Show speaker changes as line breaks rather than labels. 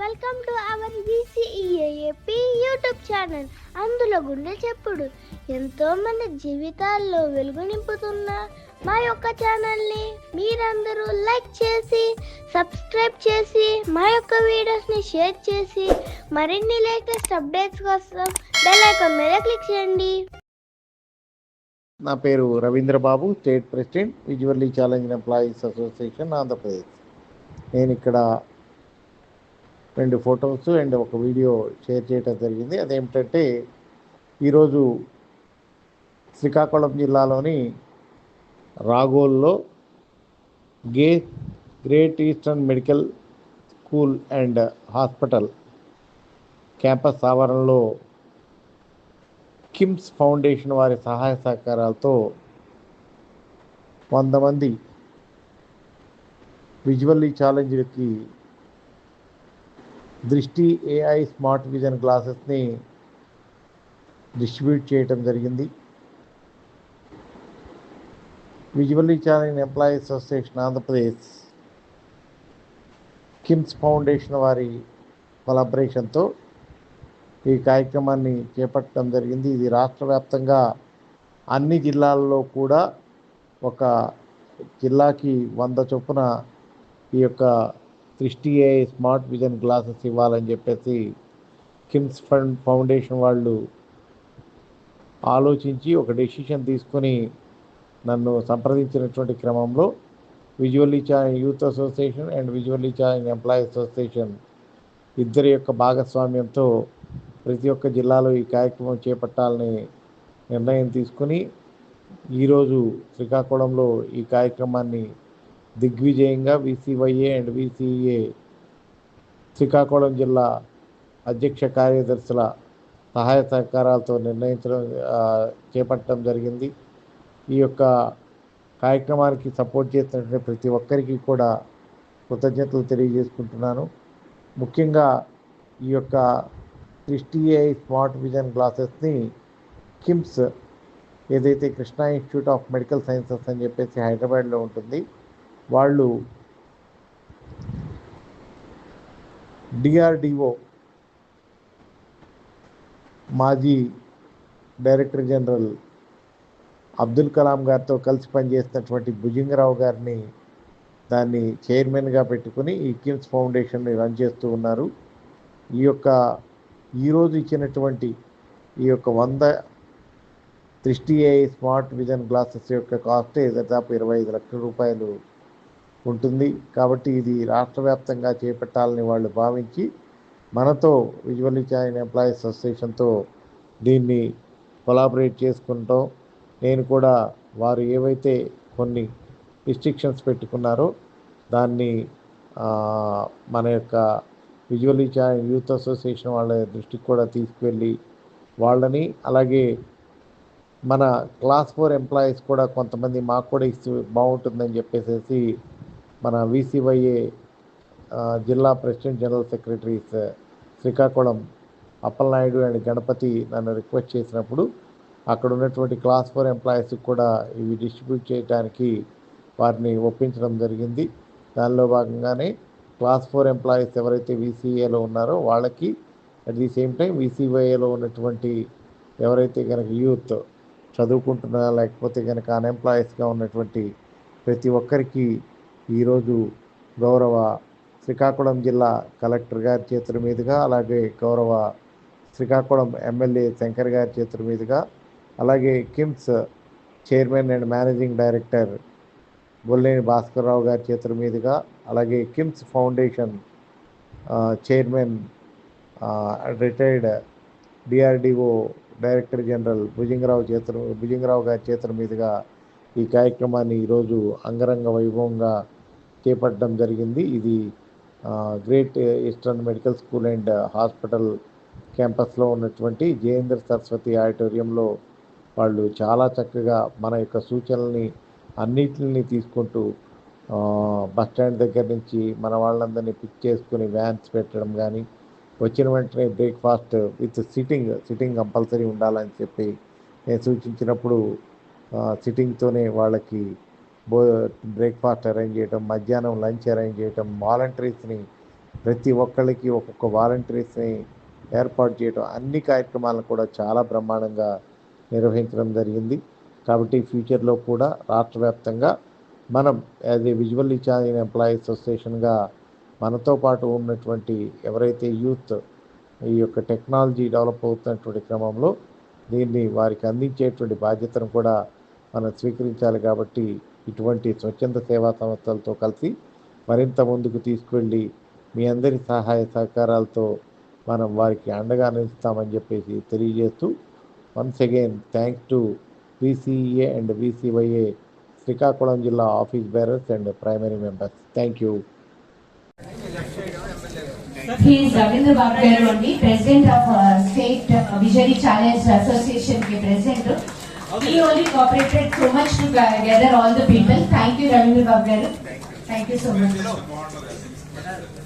Welcome to our V C E A P YouTube channel అందులో గుండె చెప్పుడు. ఎంతో మంది జీవితాల్లో వెలుగు నింపుతున్న మా యొక్క ఛానల్ని మీరందరూ లైక్ చేసి సబ్స్క్రైబ్ చేసి మా యొక్క వీడియోస్ని షేర్ చేసి మరిన్ని లేటెస్ట్ అప్డేట్స్ కోసం బెల్ ఐకాన్ మీద క్లిక్ చేయండి.
నా పేరు Ravindra Babu state president visually challenge employees association Andhra Pradesh నేను ఇక్కడ రెండు ఫొటోస్ అండ్ ఒక వీడియో షేర్ చేయడం జరిగింది. అదేమిటంటే ఈరోజు శ్రీకాకుళం జిల్లాలోని రాగోల్లో గే great eastern medical school and hospital campus ఆవరణలో కిమ్స్ ఫౌండేషన్ వారి సహాయ సహకారాలతో వంద మంది visually ఛాలెంజ్కి Drishti A I smart vision గ్లాసెస్ని distribute చేయటం జరిగింది. Visually challenge employees association Andhra Pradesh KIMS foundation వారి కొలాబరేషన్తో ఈ కార్యక్రమాన్ని చేపట్టడం జరిగింది. ఇది రాష్ట్ర వ్యాప్తంగా అన్ని జిల్లాల్లో కూడా ఒక జిల్లాకి వంద చొప్పున ఈ యొక్క దృష్టి ఏ స్మార్ట్ విజన్ గ్లాసెస్ ఇవ్వాలని చెప్పేసి కిమ్స్ ఫండ్ ఫౌండేషన్ వాళ్ళు ఆలోచించి ఒక డెసిషన్ తీసుకొని నన్ను సంప్రదించినటువంటి క్రమంలో visually challenge youth association and visually challenge employee association ఇద్దరి యొక్క భాగస్వామ్యంతో ప్రతి ఒక్క జిల్లాలో ఈ కార్యక్రమం చేపట్టాలని నిర్ణయం తీసుకుని ఈరోజు శ్రీకాకుళంలో ఈ కార్యక్రమాన్ని దిగ్విజయంగా విసివైఏ అండ్ విసిఏ శ్రీకాకుళం జిల్లా అధ్యక్ష కార్యదర్శుల సహాయ సహకారాలతో నిర్ణయించడం చేపట్టడం జరిగింది. ఈ యొక్క కార్యక్రమానికి సపోర్ట్ చేసినటువంటి ప్రతి ఒక్కరికి కూడా కృతజ్ఞతలు తెలియజేసుకుంటున్నాను. ముఖ్యంగా ఈ యొక్క దృష్టి స్మార్ట్ విజన్ గ్లాసెస్ని కిమ్స్ ఏదైతే Krishna institute of medical sciences అని చెప్పేసి హైదరాబాద్లో ఉంటుంది వాళ్ళు డిఆర్డిఓ మాజీ డైరెక్టర్ జనరల్ అబ్దుల్ కలాం గారితో కలిసి పనిచేసినటువంటి భుజింగరావు గారిని దాన్ని చైర్మన్గా పెట్టుకుని ఈ కిమ్స్ ఫౌండేషన్ని రన్ చేస్తూ ఉన్నారు. ఈ యొక్క ఈరోజు ఇచ్చినటువంటి ఈ యొక్క వంద దృష్టి స్మార్ట్ విజన్ గ్లాసెస్ యొక్క కాస్ట్ దాదాపు ఇరవై ఐదు లక్షల రూపాయలు ఉంటుంది. కాబట్టి ఇది రాష్ట్ర వ్యాప్తంగా చేపట్టాలని వాళ్ళు భావించి మనతో విజువల్లీ ఛానల్ ఎంప్లాయీస్ అసోసియేషన్తో దీన్ని కొలాబరేట్ చేసుకుంటాం. నేను కూడా వారు ఏవైతే కొన్ని రిస్ట్రిక్షన్స్ పెట్టుకున్నారో దాన్ని మన యొక్క విజువల్లీ ఛానల్ యూత్ అసోసియేషన్ వాళ్ళ దృష్టికి కూడా తీసుకువెళ్ళి వాళ్ళని అలాగే మన క్లాస్ ఫోర్ ఎంప్లాయీస్ కూడా కొంతమంది మాకు కూడా ఇస్తే బాగుంటుందని చెప్పేసి మన విసివైఏ జిల్లా president general secretaries Srikakulam Appalanaidu and Ganapathi నన్ను రిక్వెస్ట్ చేసినప్పుడు అక్కడ ఉన్నటువంటి క్లాస్ ఫోర్ ఎంప్లాయీస్కి కూడా ఇవి డిస్ట్రిబ్యూట్ చేయడానికి వారిని ఒప్పించడం జరిగింది. దానిలో భాగంగానే క్లాస్ ఫోర్ ఎంప్లాయీస్ ఎవరైతే వీసీఏలో ఉన్నారో వాళ్ళకి అట్ ది సేమ్ టైం వీసీవైఏలో ఉన్నటువంటి ఎవరైతే కనుక యూత్ చదువుకుంటున్నా లేకపోతే కనుక అన్ఎంప్లాయీస్గా ఉన్నటువంటి ప్రతి ఒక్కరికి ఈరోజు గౌరవ శ్రీకాకుళం జిల్లా కలెక్టర్ గారి చేతుల మీదుగా అలాగే గౌరవ శ్రీకాకుళం ఎమ్మెల్యే శంకర్ గారి చేతుల మీదుగా అలాగే KIMS chairman and managing director Bolleni Bhaskar Rao గారి చేతుల మీదుగా అలాగే KIMS foundation chairman retired D R D O director general Bhujingarao చేతుల భుజింగరావు గారి చేతుల మీదుగా ఈ కార్యక్రమాన్ని ఈరోజు అంగరంగ వైభవంగా చేపట్టడం జరిగింది. ఇది great eastern medical school and hospital క్యాంపస్లో ఉన్నటువంటి జయేంద్ర సరస్వతి ఆడిటోరియంలో వాళ్ళు చాలా చక్కగా మన యొక్క సూచనల్ని అన్నిటిని తీసుకుంటూ బస్ స్టాండ్ దగ్గర నుంచి మన వాళ్ళందరినీ పిక్ చేసుకుని వ్యాన్స్ పెట్టడం కానీ వచ్చిన వెంటనే breakfast with sitting sitting compulsory ఉండాలని చెప్పి నేను సూచించినప్పుడు సిట్టింగ్తోనే వాళ్ళకి బో బ్రేక్ఫాస్ట్ అరేంజ్ చేయటం మధ్యాహ్నం లంచ్ అరేంజ్ చేయటం వాలంటీర్స్ని ప్రతి ఒక్కళ్ళకి ఒక్కొక్క వాలంటీర్స్ని ఏర్పాటు చేయటం అన్ని కార్యక్రమాలను కూడా చాలా బ్రహ్మాండంగా నిర్వహించడం జరిగింది. కాబట్టి ఫ్యూచర్లో కూడా రాష్ట్ర వ్యాప్తంగా మనం as a visually challenge employees అసోసియేషన్గా మనతో పాటు ఉన్నటువంటి ఎవరైతే యూత్ ఈ యొక్క టెక్నాలజీ డెవలప్ అవుతున్నటువంటి క్రమంలో దీన్ని వారికి అందించేటువంటి బాధ్యతను కూడా మనం స్వీకరించాలి. కాబట్టి ఇటువంటి స్వచ్ఛంద సేవా సంస్థలతో కలిసి మరింత ముందుకు తీసుకువెళ్ళి మీ అందరి సహాయ సహకారాలతో మనం వారికి అండగా నిలుస్తామని చెప్పేసి తెలియజేస్తూ once again thanks to B C A and B C Y A Srikakulam జిల్లా office bearers and primary members thank you
He is Ravindra Babu President of uh, State uh, Association We only cooperated so much to gather all the people. Thank you, Ravi Babu. Thank you so much.